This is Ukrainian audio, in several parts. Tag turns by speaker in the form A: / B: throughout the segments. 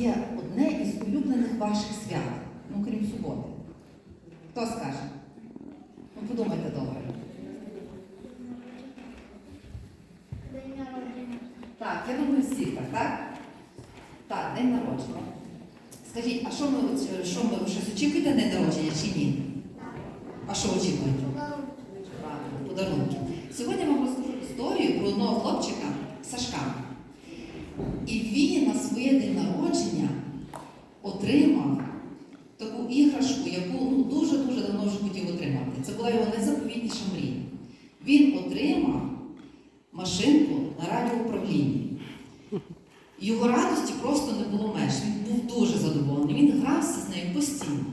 A: є одне із улюблених ваших свят, ну крім суботи? Хто скаже? Ну, подумайте добре.
B: День народження.
A: Так, я думаю, всіх так, так? Так, день народження. Скажіть, а що ми, що ми щось очікуєте день народження чи ні? А що очікуєте? Правильно, подарунки. Сьогодні я вам розкажу історію про одного хлопчика Сашка. І він на своє день народження отримав таку іграшку, яку ну, дуже-дуже давно вже хотів отримати. Це була його найзаповітніша мрія. Він отримав машинку на радіоуправлінні. Його радості просто не було меж. Він був дуже задоволений. Він грався з нею постійно.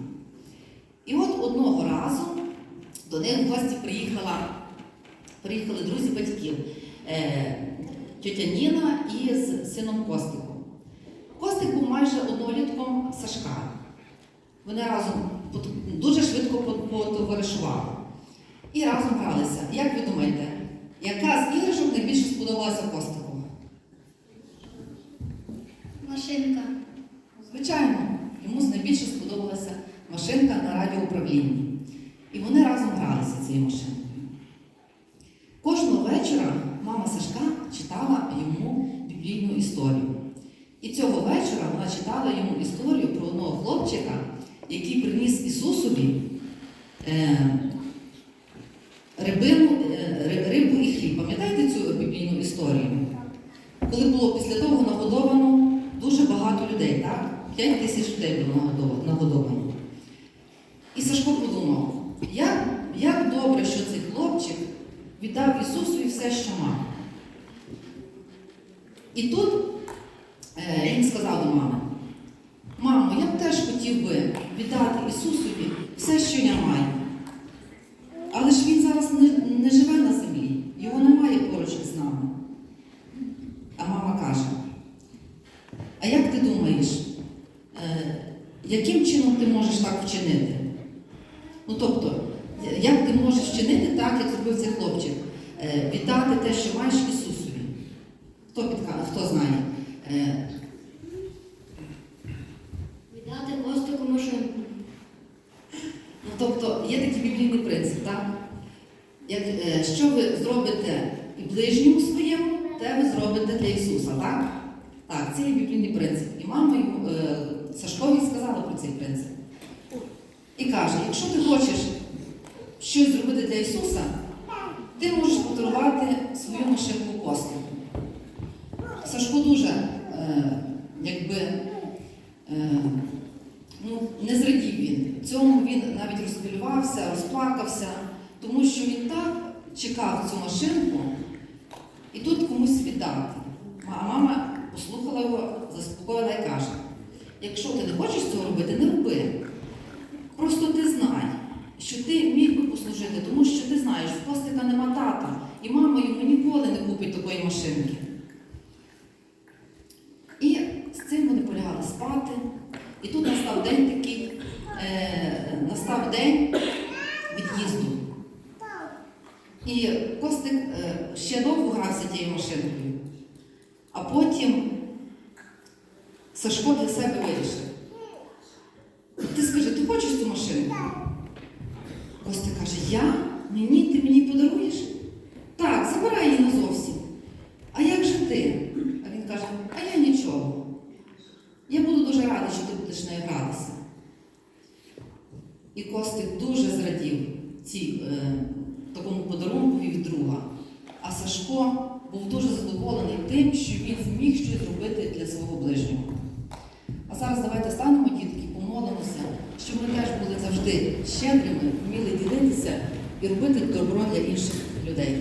A: І от одного разу до них в гості приїхала, приїхали друзі батьків. Е, тьотя Ніна із сином Костиком. Костик був майже однолітком Сашка. Вони разом дуже швидко пот- потоваришували. І разом гралися. Як ви думаєте, яка з іграшок найбільше сподобалася Костику?
B: Машинка.
A: Звичайно, йому найбільше сподобалася машинка на радіоуправлінні. І вони разом гралися цією машинкою. Кожного вечора мама Сашка читала йому біблійну історію. І цього вечора вона читала йому історію про одного хлопчика, який приніс Ісусові е, рибину, е, рибу і хліб. Пам'ятаєте цю біблійну історію? Коли було після того нагодовано дуже багато людей, так? 5 тисяч людей було нагодовано. І Сашко подумав, як, як добре, що цей хлопчик віддав Ісусу і все, що мав. І тут е, він сказав до мами: Мамо, я б теж хотів би віддати Ісусові все, що я маю. Але ж він зараз не, не живе на землі, його немає поруч із нами. А мама каже: А як ти думаєш, е, яким чином ти можеш так вчинити? Ну тобто, як ти можеш вчинити так, як зробив цей хлопчик? Е, віддати те, що маєш Ісусові? Хто підкаже, хто знає? Е,
B: Віддати костику машинку.
A: Ну, тобто є такий біблійний принцип, так? Як, е, що ви зробите і ближньому своєму, те ви зробите для Ісуса, так? Так, це є біблійний принцип. І мама йому, е, Сашкові сказала про цей принцип. І каже, якщо ти хочеш щось зробити для Ісуса, ти можеш подарувати свою машинку костику. Сашко дуже, е, якби, е, ну, не зрадів він. Цьому він навіть розхвилювався, розплакався, тому що він так чекав цю машинку і тут комусь віддати. А мама послухала його, заспокоїла і каже: якщо ти не хочеш цього робити, не роби. Просто ти знай, що ти міг би послужити, тому що ти знаєш, в Костика нема тата, і мама йому ніколи не купить такої машинки. І з цим вони полягали спати. І тут настав день такий, настав день від'їзду. І Костик е, ще довго грався тією машинкою. А потім Сашко для себе вирішив. Ти скажи, ти хочеш цю машинку? Костик каже, я? Мені? Ти мені подаруєш? Так, забирай її назовсім. А як же ти? А він каже, а я нічого. Я буду дуже радий, що ти будеш нею гратися. І Костик дуже зрадів цій, е, такому подарунку від друга. А Сашко був дуже задоволений тим, що він зміг щось зробити для свого ближнього. А зараз давайте станемо, дітки, помолимося, щоб ми теж були завжди щедрими, вміли ділитися і робити добро для інших людей.